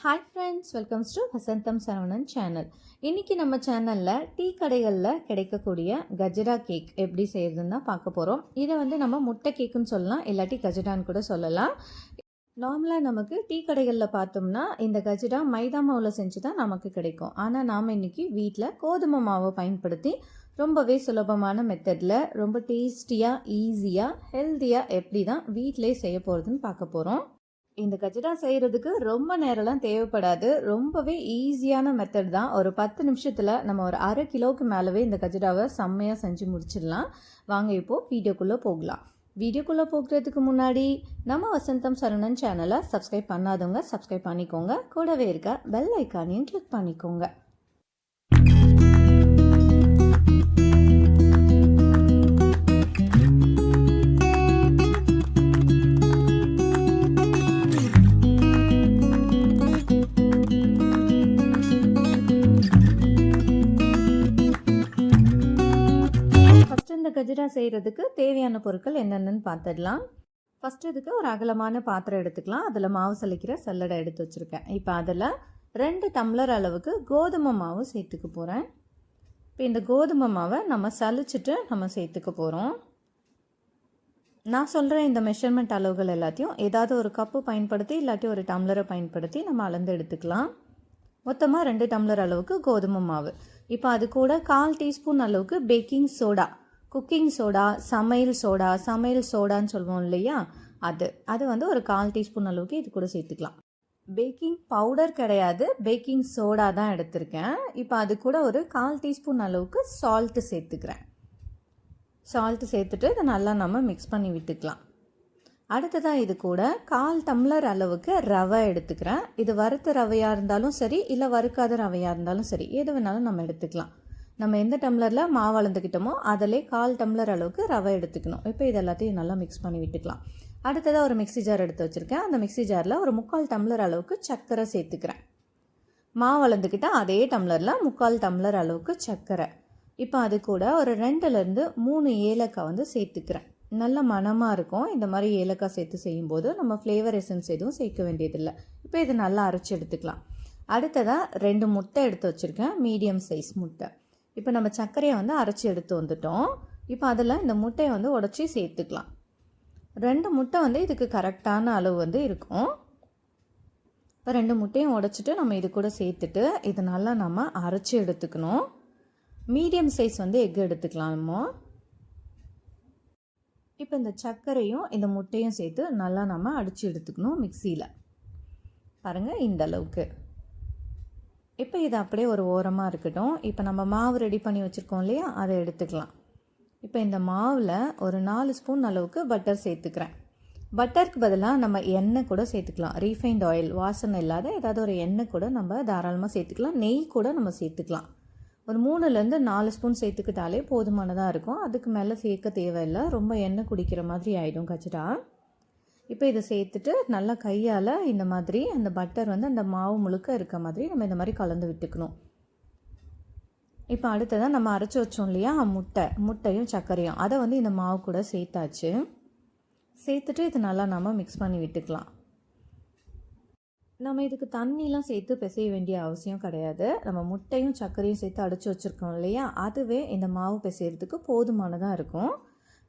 Hi friends welcomes to Vasantham Saravanan channel இன்றைக்கி நம்ம சேனலில் டீ கடைகளில் கிடைக்கக்கூடிய கஜரா கேக் எப்படி செய்கிறதுன்னு தான் பார்க்க போகிறோம் இதை வந்து நம்ம முட்டை கேக்குன்னு சொல்லலாம் இல்லாட்டி கஜடான்னு கூட சொல்லலாம். நார்மலாக நமக்கு டீ கடைகளில் பார்த்தோம்னா இந்த கஜடா மைதா மாவில் செஞ்சு தான் நமக்கு கிடைக்கும். ஆனால் நாம் இன்றைக்கி வீட்டில் கோதுமை மாவை பயன்படுத்தி ரொம்பவே சுலபமான மெத்தடில் ரொம்ப டேஸ்டியாக ஈஸியாக ஹெல்த்தியாக எப்படி தான் வீட்டிலே செய்ய போகிறதுன்னு பார்க்க போகிறோம் இந்த கஜடா செய்கிறதுக்கு ரொம்ப நேரம்லாம் தேவைப்படாது. ரொம்பவே ஈஸியான மெத்தட் தான். ஒரு பத்து நிமிஷத்தில் நம்ம ஒரு அரை கிலோவுக்கு மேலவே இந்த கஜடாவை செம்மையாக செஞ்சு முடிச்சிடலாம். வாங்க இப்போது வீடியோக்குள்ளே போகலாம். வீடியோக்குள்ளே போகிறதுக்கு முன்னாடி நம்ம வசந்தம் சரணன் சேனலை சப்ஸ்கிரைப் பண்ணாதவங்க சப்ஸ்கிரைப் பண்ணிக்கோங்க. கூடவே இருக்க பெல் ஐக்கானையும் கிளிக் பண்ணிக்கோங்க. கஜிரா செய்கிறதுக்கு தேவையான பொருட்கள் என்னென்னு பார்த்துடலாம் ஃபஸ்ட் இதுக்கு ஒரு அகலமான பாத்திரம் எடுத்துக்கலாம். அதில் மாவு சலிக்கிற சல்லடை எடுத்து வச்சுருக்கேன். இப்போ அதில் ரெண்டு டம்ளர் அளவுக்கு கோதுமை மாவு சேர்த்துக்க போகிறேன் இப்போ இந்த கோதுமை மாவை நம்ம சலிச்சிட்டு நம்ம சேர்த்துக்க போகிறோம் நான் சொல்கிற இந்த மெஷர்மெண்ட் அளவுகள் எல்லாத்தையும் ஏதாவது ஒரு கப்பு பயன்படுத்தி இல்லாட்டி ஒரு டம்ளரை பயன்படுத்தி நம்ம அளந்து எடுத்துக்கலாம். மொத்தமாக ரெண்டு டம்ளர் அளவுக்கு கோதுமை மாவு. இப்போ அது கூட கால் டீஸ்பூன் அளவுக்கு பேக்கிங் சோடா குக்கிங் சோடா சமையல் சோடா சமையல் சோடான்னு சொல்லுவோம் இல்லையா? அது. அது வந்து ஒரு கால் டீஸ்பூன் அளவுக்கு இது கூட சேர்த்துக்கலாம். பேக்கிங் பவுடர் கிடையாது. பேக்கிங் சோடா தான் எடுத்திருக்கேன். இப்போ அது கூட ஒரு கால் டீஸ்பூன் அளவுக்கு சால்ட்டு சேர்த்துக்கிறேன். சால்ட்டு சேர்த்துட்டு இதை நல்லா நம்ம மிக்ஸ் பண்ணி விட்டுக்கலாம். அடுத்ததாக இது கூட கால் டம்ளர் அளவுக்கு ரவை எடுத்துக்கிறேன். இது வறுத்த ரவையாக இருந்தாலும் சரி இல்லை வறுக்காத ரவையாக இருந்தாலும் சரி எது வேணாலும் நம்ம எடுத்துக்கலாம். நம்ம எந்த டம்ளரில் மாவு அளந்துக்கிட்டோமோ அதிலே கால் டம்ளர் அளவுக்கு ரவை எடுத்துக்கணும். இப்போ இது எல்லாத்தையும் நல்லா மிக்ஸ் பண்ணி விட்டுக்கலாம். அடுத்ததாக ஒரு மிக்ஸி ஜார் எடுத்து வச்சுருக்கேன். அந்த மிக்ஸி ஜாரில் ஒரு முக்கால் டம்ளர் அளவுக்கு சர்க்கரை சேர்த்துக்கிறேன். மாவு அளந்துக்கிட்டால் அதே டம்ளரில் முக்கால் டம்ளர் அளவுக்கு சர்க்கரை. இப்போ அது கூட ஒரு ரெண்டுலேருந்து மூணு ஏலக்காய் வந்து சேர்த்துக்கிறேன். நல்ல மணமாக இருக்கும். இந்த மாதிரி ஏலக்காய் சேர்த்து செய்யும்போது நம்ம ஃப்ளேவர் எசன்ஸ் எதுவும் சேர்க்க வேண்டியதில்லை. இப்போ இது நல்லா அரைச்சி எடுத்துக்கலாம். அடுத்ததாக ரெண்டு முட்டை எடுத்து வச்சுருக்கேன். மீடியம் சைஸ் முட்டை. இப்போ நம்ம சர்க்கரையை வந்து அரைச்சி எடுத்து வந்துட்டோம். இப்போ அதில் இந்த முட்டையை வந்து உடச்சி சேர்த்துக்கலாம். ரெண்டு முட்டை வந்து இதுக்கு கரெக்டான அளவு வந்து இருக்கும். இப்போ ரெண்டு முட்டையும் உடச்சிட்டு நம்ம இது கூட சேர்த்துட்டு இது நல்லா நம்ம அரைச்சி எடுத்துக்கணும். மீடியம் சைஸ் வந்து எக் எடுத்துக்கலாம் நம்ம. இப்போ இந்த சர்க்கரையும் இந்த முட்டையும் சேர்த்து நல்லா நம்ம அடித்து எடுத்துக்கணும் மிக்சியில். பாருங்கள் இந்த அளவுக்கு. இப்போ இது அப்படியே ஒரு ஓரமாக இருக்கட்டும். இப்போ நம்ம மாவு ரெடி பண்ணி வச்சுருக்கோம் இல்லையா? அதை எடுத்துக்கலாம். இப்போ இந்த மாவில் ஒரு நாலு ஸ்பூன் அளவுக்கு பட்டர் சேர்த்துக்கிறேன். பட்டருக்கு பதிலாக நம்ம எண்ணெய் கூட சேர்த்துக்கலாம். ரீஃபைண்ட் ஆயில் வாசனை இல்லாத ஏதாவது ஒரு எண்ணெய் கூட நம்ம தாராளமாக சேர்த்துக்கலாம். நெய் கூட நம்ம சேர்த்துக்கலாம். ஒரு மூணுலேருந்து நாலு ஸ்பூன் சேர்த்துக்கிட்டாலே போதுமானதாக இருக்கும். அதுக்கு மேலே சேர்க்க தேவையில்லை. ரொம்ப எண்ணெய் குடிக்கிற மாதிரி ஆகிடும் கச்சிட்டா இப்போ இதை சேர்த்துட்டு நல்லா கையால் இந்த மாதிரி அந்த பட்டர் வந்து அந்த மாவு முழுக்க இருக்க மாதிரி நம்ம இந்த மாதிரி கலந்து விட்டுக்கணும். இப்போ அடுத்ததாக நம்ம அரைச்சி வச்சோம் இல்லையா? முட்டை. முட்டையும் சர்க்கரையும். அதை வந்து இந்த மாவு கூட சேர்த்தாச்சு. சேர்த்துட்டு இது நல்லா நம்ம மிக்ஸ் பண்ணி விட்டுக்கலாம். நம்ம இதுக்கு தண்ணிலாம் சேர்த்து பிசைய வேண்டிய அவசியம் கிடையாது. நம்ம முட்டையும் சர்க்கரையும் சேர்த்து அடைச்சி வச்சுருக்கோம் இல்லையா? அதுவே இந்த மாவு பிசைகிறதுக்கு போதுமானதாக இருக்கும்.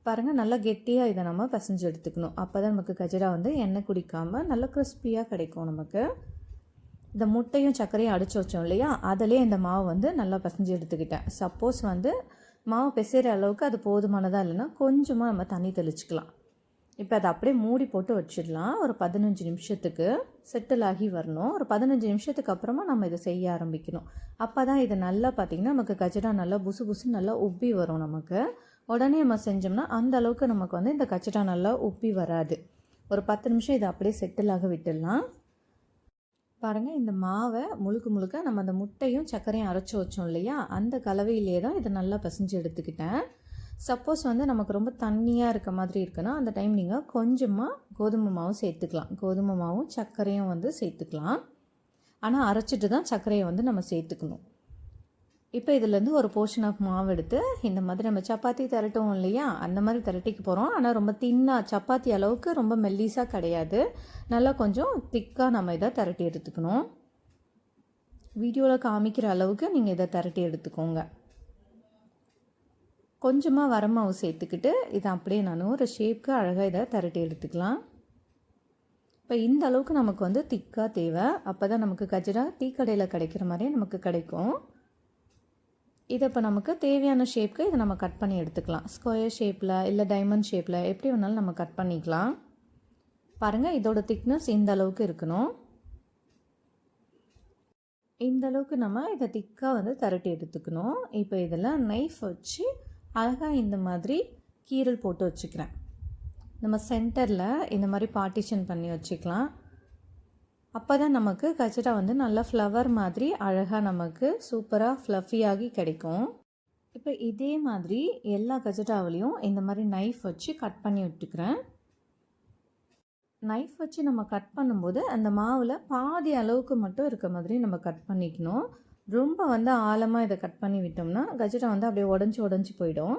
பாருங்கள் நல்லா கெட்டியாக இதை நம்ம பசைஞ்சு எடுத்துக்கணும். அப்போ தான் நமக்கு கஜரா வந்து எண்ணெய் குடிக்காமல் நல்லா கிறிஸ்பியாக கிடைக்கும் நமக்கு. இந்த முட்டையும் சர்க்கரையும் அடித்து வச்சோம் இல்லையா? அதிலே இந்த மாவு வந்து நல்லா பசைஞ்சு எடுத்துக்கிட்டேன். சப்போஸ் வந்து மாவு பிசைகிற அளவுக்கு அது போதுமானதாக இல்லைன்னா கொஞ்சமாக நம்ம தண்ணி தெளிச்சிக்கலாம். இப்போ அதை அப்படியே மூடி போட்டு வச்சிடலாம். ஒரு பதினஞ்சு நிமிஷத்துக்கு செட்டில் ஆகி வரணும். ஒரு பதினஞ்சு நிமிஷத்துக்கு அப்புறமா நம்ம இதை செய்ய ஆரம்பிக்கணும். அப்போ தான் இது நல்லா பார்த்திங்கன்னா நமக்கு கஜடா நல்லா புசு புசு நல்லா உப்பி வரும் நமக்கு. உடனே நம்ம செஞ்சோம்னா அந்த அளவுக்கு நமக்கு வந்து இந்த கச்சட்டா நல்லா உப்பி வராது. ஒரு பத்து நிமிஷம் இதை அப்படியே செட்டிலாக விட்டுடலாம். பாருங்கள் இந்த மாவை முழுக்க முழுக்க நம்ம அந்த முட்டையும் சர்க்கரையும் அரைச்சி வச்சோம் இல்லையா? அந்த கலவையிலே தான் இதை நல்லா பசிஞ்சு எடுத்துக்கிட்டேன். சப்போஸ் வந்து நமக்கு ரொம்ப தண்ணியாக இருக்க மாதிரி இருக்குன்னா அந்த டைம் நீங்கள் கொஞ்சமாக கோதுமை மாவும் சேர்த்துக்கலாம். கோதுமை மாவும் சர்க்கரையும் வந்து சேர்த்துக்கலாம். ஆனால் அரைச்சிட்டு தான் சர்க்கரையை வந்து நம்ம சேர்த்துக்கணும். இப்போ இதுலேருந்து ஒரு போர்ஷன் ஆஃப் மாவு எடுத்து இந்த மாதிரி நம்ம சப்பாத்தி திரட்டுவோம் இல்லையா? அந்த மாதிரி திரட்டிக்க போகிறோம் ஆனால் ரொம்ப தின்னாக சப்பாத்தி அளவுக்கு ரொம்ப மெல்லிஸாக கிடையாது. நல்லா கொஞ்சம் திக்காக நம்ம இதை திரட்டி எடுத்துக்கணும். வீடியோவில் காமிக்கிற அளவுக்கு நீங்கள் இதை திரட்டி எடுத்துக்கோங்க. கொஞ்சமாக வரமாவு சேர்த்துக்கிட்டு இதை அப்படியே நான் ஒரு ஷேப்க்கு அழகாக இதை திரட்டி எடுத்துக்கலாம். இப்போ இந்த அளவுக்கு நமக்கு வந்து திக்காக தேவை. அப்போ தான் நமக்கு கஜரா டீ கடையில் கிடைக்கிற மாதிரியே நமக்கு கிடைக்கும். இதை இப்போ நமக்கு தேவையான ஷேப்க்கு இதை நம்ம கட் பண்ணி எடுத்துக்கலாம். ஸ்கொயர் ஷேப்பில் இல்லை டைமண்ட் ஷேப்பில் எப்படி வேணாலும் நம்ம கட் பண்ணிக்கலாம். பாருங்கள் இதோட திக்னஸ் இந்த அளவுக்கு இருக்கணும். இந்த அளவுக்கு நம்ம இதை திக்காக வந்து திரட்டி எடுத்துக்கணும். இப்போ இதில் நைஃப் வச்சு அழகாக இந்த மாதிரி கீரல் போட்டு வச்சுக்கிறேன். நம்ம சென்டரில் இந்த மாதிரி பார்ட்டிஷன் பண்ணி வச்சுக்கலாம். அப்போ தான் நமக்கு கஜரா வந்து நல்லா ஃப்ளவர் மாதிரி அழகாக நமக்கு சூப்பராக ஃப்ளஃபியாகி கிடைக்கும். இப்போ இதே மாதிரி எல்லா கஜராவிலையும் இந்த மாதிரி நைஃப் வச்சு கட் பண்ணி விட்டுக்கிறேன். நைஃப் வச்சு நம்ம கட் பண்ணும்போது அந்த மாவில் பாதி அளவுக்கு மட்டும் இருக்க மாதிரி நம்ம கட் பண்ணிக்கணும். ரொம்ப வந்து ஆழமாக இதை கட் பண்ணி விட்டோம்னா கஜரா வந்து அப்படியே உடஞ்சி உடஞ்சி போயிடும்.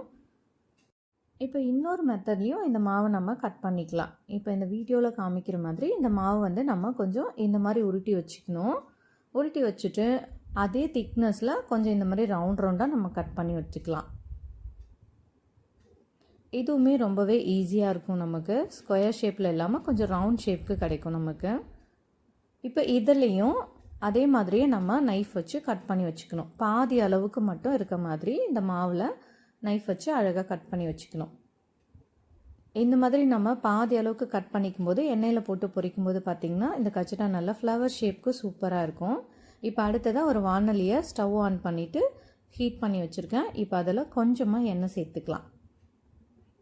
இப்போ இன்னொரு மெத்தட்லேயும் இந்த மாவை நம்ம கட் பண்ணிக்கலாம். இப்போ இந்த வீடியோவில் காமிக்கிற மாதிரி இந்த மாவு வந்து நம்ம கொஞ்சம் இந்த மாதிரி உருட்டி வச்சுக்கணும். உருட்டி வச்சுட்டு அதே திக்னஸில் கொஞ்சம் இந்த மாதிரி ரவுண்ட் ரவுண்டாக நம்ம கட் பண்ணி வச்சுக்கலாம். இதுவுமே ரொம்பவே ஈஸியாக இருக்கும் நமக்கு. ஸ்கொயர் ஷேப்பில் இல்லாமல் கொஞ்சம் ரவுண்ட் ஷேப்புக்கு கிடைக்கும் நமக்கு. இப்போ இதுலேயும் அதே மாதிரியே நம்ம நைஃப் வச்சு கட் பண்ணி வச்சுக்கணும். பாதி அளவுக்கு மட்டும் இருக்க மாதிரி இந்த மாவில் நைஃப் வச்சு அழகாக கட் பண்ணி வச்சுக்கணும். இந்த மாதிரி நம்ம பாதி அளவுக்கு கட் பண்ணிக்கும் போது எண்ணெயில் போட்டு பொரிக்கும் போது பார்த்திங்கன்னா இந்த கச்சிட்டா நல்லா ஃப்ளவர் ஷேப்க்கு சூப்பராக இருக்கும். இப்போ அடுத்ததாக ஒரு வானலியை ஸ்டவ் ஆன் பண்ணிவிட்டு ஹீட் பண்ணி வச்சுருக்கேன். இப்போ அதில் கொஞ்சமாக எண்ணெய் சேர்த்துக்கலாம்.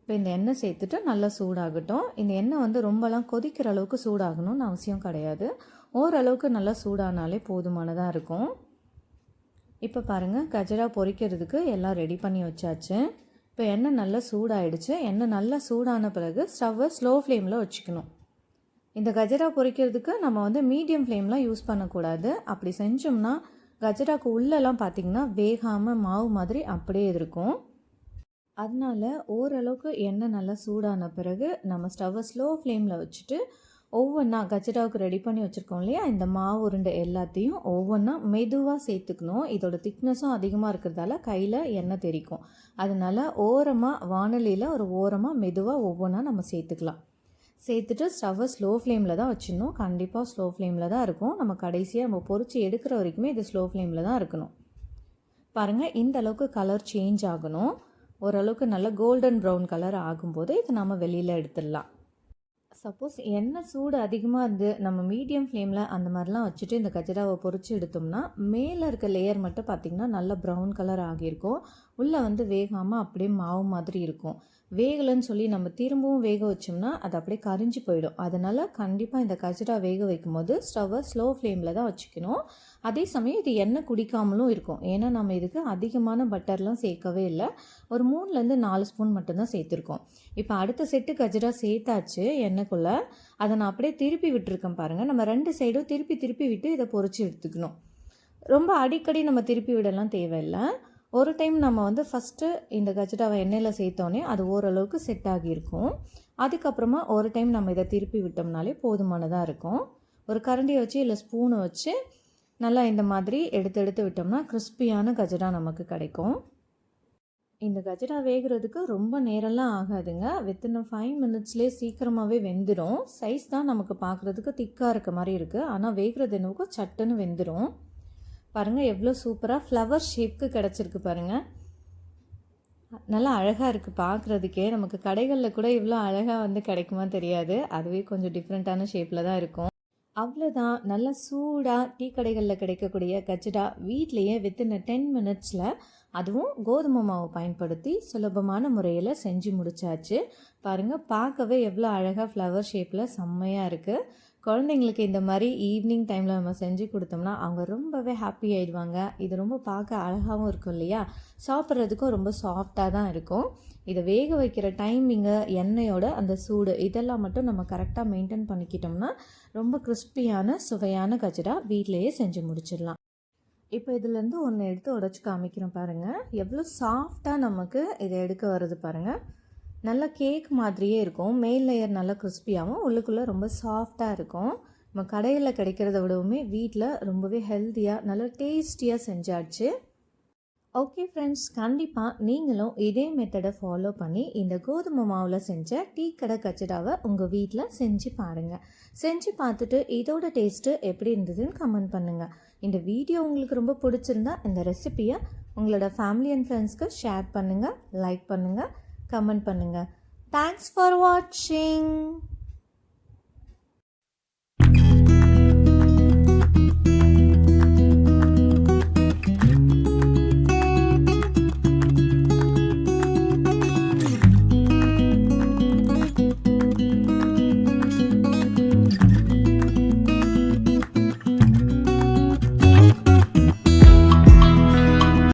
இப்போ இந்த எண்ணெய் சேர்த்துட்டு நல்லா சூடாகட்டும். இந்த எண்ணெய் வந்து ரொம்பலாம் கொதிக்கிற அளவுக்கு சூடாகணும்னு அவசியம் கிடையாது. ஓரளவுக்கு நல்லா சூடானாலே போதுமானதாக இருக்கும். இப்போ பாருங்கள் கஜரா பொரிக்கிறதுக்கு எல்லாம் ரெடி பண்ணி வச்சாச்சு. இப்போ எண்ணெய் நல்லா சூடாயிடுச்சு. எண்ணெய் நல்லா சூடான பிறகு ஸ்டவ்வை ஸ்லோ ஃப்ளேமில் வச்சுக்கணும். இந்த கஜரா பொரிக்கிறதுக்கு நம்ம வந்து மீடியம் ஃப்ளேம்லாம் யூஸ் பண்ணக்கூடாது. அப்படி செஞ்சோம்னா கஜராக்கு உள்ளெல்லாம் பார்த்திங்கன்னா வேகாமல் மாவு மாதிரி அப்படியே இருக்கும். அதனால ஓரளவுக்கு எண்ணெய் நல்லா சூடான பிறகு நம்ம ஸ்டவ்வை ஸ்லோ ஃப்ளேமில் வச்சுட்டு ஒவ்வொன்றா கஜராவுக்கு ரெடி பண்ணி வச்சுருக்கோம் இல்லையா? இந்த மாவு உருண்டை எல்லாத்தையும் ஒவ்வொன்றா மெதுவாக சேர்த்துக்கணும். இதோட திக்னஸும் அதிகமாக இருக்கிறதால கையில் எண்ணெய் தெரிக்கும் அதனால் ஓரமாக வானலியில் ஒரு ஓரமாக மெதுவாக ஒவ்வொன்றா நம்ம சேர்த்துக்கலாம். சேர்த்துட்டு ஸ்டவ்வை ஸ்லோ ஃப்ளேமில் தான் வச்சிடணும். கண்டிப்பாக ஸ்லோ ஃப்ளேமில் தான் இருக்கும். நம்ம கடைசியாக நம்ம பொறிச்சு எடுக்கிற வரைக்குமே இது ஸ்லோ ஃப்ளேமில் தான் இருக்கணும். பாருங்கள் இந்த அளவுக்கு கலர் சேஞ்ச் ஆகணும். ஓரளவுக்கு நல்ல கோல்டன் ப்ரௌன் கலர் ஆகும்போது இதை நம்ம வெளியில் எடுத்துடலாம். சப்போஸ் எண்ணெய் சூடு அதிகமாக இருந்து நம்ம மீடியம் ஃப்ளேமில் அந்த மாதிரிலாம் வச்சுட்டு இந்த கஜராவை பொறிச்சு எடுத்தோம்னா மேலே இருக்க லேயர் மட்டும் பார்த்திங்கன்னா நல்ல ப்ரௌன் கலர் ஆகியிருக்கும். உள்ளே வந்து வேகாமல் அப்படியே மாவு மாதிரி இருக்கும். வேகலைன்னு சொல்லி நம்ம திரும்பவும் வேக வச்சோம்னா அது அப்படியே கரிஞ்சு போயிடும். அதனால் கண்டிப்பாக இந்த கஜரா வேக வைக்கும் போது ஸ்டவ்வை ஸ்லோ ஃப்ளேமில் தான் வச்சுக்கணும். அதே சமயம் இது எண்ணெய் குடிக்காமலும் இருக்கும். ஏன்னா நம்ம இதுக்கு அதிகமான பட்டர்லாம் சேர்க்கவே இல்லை. ஒரு மூணுலேருந்து நாலு ஸ்பூன் மட்டும்தான் சேர்த்துருக்கோம். இப்போ அடுத்த செட்டு கஜரா சேர்த்தாச்சு எண்ணெய்க்குள்ளே. அதை நான் அப்படியே திருப்பி விட்டுருக்கேன் பாருங்கள் நம்ம ரெண்டு சைடும் திருப்பி திருப்பி விட்டு இதை பொறிச்சு எடுத்துக்கணும். ரொம்ப அடிக்கடி நம்ம திருப்பி விடலாம் தேவையில்லை. ஒரு டைம் நம்ம வந்து ஃபஸ்ட்டு இந்த கஜடாவை எண்ணெயில் சேர்த்தோன்னே அது ஓரளவுக்கு செட் ஆகியிருக்கும். அதுக்கப்புறமா ஒரு டைம் நம்ம இதை திருப்பி விட்டோம்னாலே போதுமானதாக இருக்கும். ஒரு கரண்டியை வச்சு இல்லை ஸ்பூனை வச்சு நல்லா இந்த மாதிரி எடுத்து எடுத்து விட்டோம்னா கிறிஸ்பியான கஜடா நமக்கு கிடைக்கும். இந்த கஜடா வேகிறதுக்கு ரொம்ப நேரம்லாம் ஆகாதுங்க. வித்தின் ஃபைவ் மினிட்ஸ்லேயே சீக்கிரமாகவே வெந்துடும் சைஸ் தான் நமக்கு பார்க்குறதுக்கு திக்காக இருக்க மாதிரி இருக்குது ஆனால் வேகிறது என்னவோ சட்டுன்னு வெந்துடும் பாருங்கள் எவ்வளோ சூப்பராக ஃப்ளவர் ஷேப்க்கு கிடச்சிருக்கு பாருங்கள் நல்லா அழகாக இருக்குது பார்க்குறதுக்கே நமக்கு கடைகளில் கூட இவ்வளோ அழகாக வந்து கிடைக்குமா தெரியாது. அதுவே கொஞ்சம் டிஃப்ரெண்ட்டான ஷேப்பில் தான் இருக்கும். அவ்வளோதான் நல்லா சூடாக டீ கடைகளில் கிடைக்கக்கூடிய கச்சடா வீட்லேயே வித்தின் டென் மினிட்ஸில் அதுவும் கோதுமை மாவு பயன்படுத்தி சுலபமான முறையில் செஞ்சு முடிச்சாச்சு. பாருங்கள் பார்க்கவே எவ்வளோ அழகாக ஃப்ளவர் ஷேப்பில் செம்மையாக இருக்குது குழந்தைங்களுக்கு இந்த மாதிரி ஈவினிங் டைமில் நம்ம செஞ்சு கொடுத்தோம்னா அவங்க ரொம்பவே ஹாப்பி ஆயிடுவாங்க. இது ரொம்ப பார்க்க அழகாகவும் இருக்கும் இல்லையா? சாப்பிட்றதுக்கும் ரொம்ப சாஃப்டாக தான் இருக்கும். இதை வேக வைக்கிற டைமிங்கு எண்ணெயோட அந்த சூடு இதெல்லாம் மட்டும் நம்ம கரெக்டாக மெயின்டைன் பண்ணிக்கிட்டோம்னா ரொம்ப கிறிஸ்பியான சுவையான கஜடா வீட்டிலையே செஞ்சு முடிச்சிடலாம். இப்போ இதுலேருந்து ஒன்று எடுத்து உடச்சி காமிக்கிறோம் பாருங்கள் எவ்வளோ சாஃப்டாக நமக்கு இதை எடுக்க வருது பாருங்கள் நல்லா கேக் மாதிரியே இருக்கும். மேல் லேயர் நல்லா கிறிஸ்பியாகவும் உள்ளுக்குள்ளே ரொம்ப சாஃப்டாக இருக்கும். நம்ம கடையில் கிடைக்கிறத விடவுமே வீட்டில் ரொம்பவே ஹெல்த்தியாக நல்லா டேஸ்டியாக செஞ்சாச்சு. ஓகே ஃப்ரெண்ட்ஸ் கண்டிப்பாக நீங்களும் இதே மெத்தடை ஃபாலோ பண்ணி இந்த கோதுமை மாவில் செஞ்ச டீ கடை கச்சடாவை உங்கள் வீட்டில் செஞ்சு பாருங்கள் செஞ்சு பார்த்துட்டு இதோட டேஸ்ட்டு எப்படி இருந்ததுன்னு கமெண்ட் பண்ணுங்கள் இந்த வீடியோ உங்களுக்கு ரொம்ப பிடிச்சிருந்தா இந்த ரெசிபியை உங்களோட ஃபேமிலி அண்ட் ஃப்ரெண்ட்ஸ்க்கு ஷேர் பண்ணுங்கள் லைக் பண்ணுங்கள் கமெண்ட் பண்ணுங்கள் தேங்க்ஸ் ஃபார் வாட்சிங்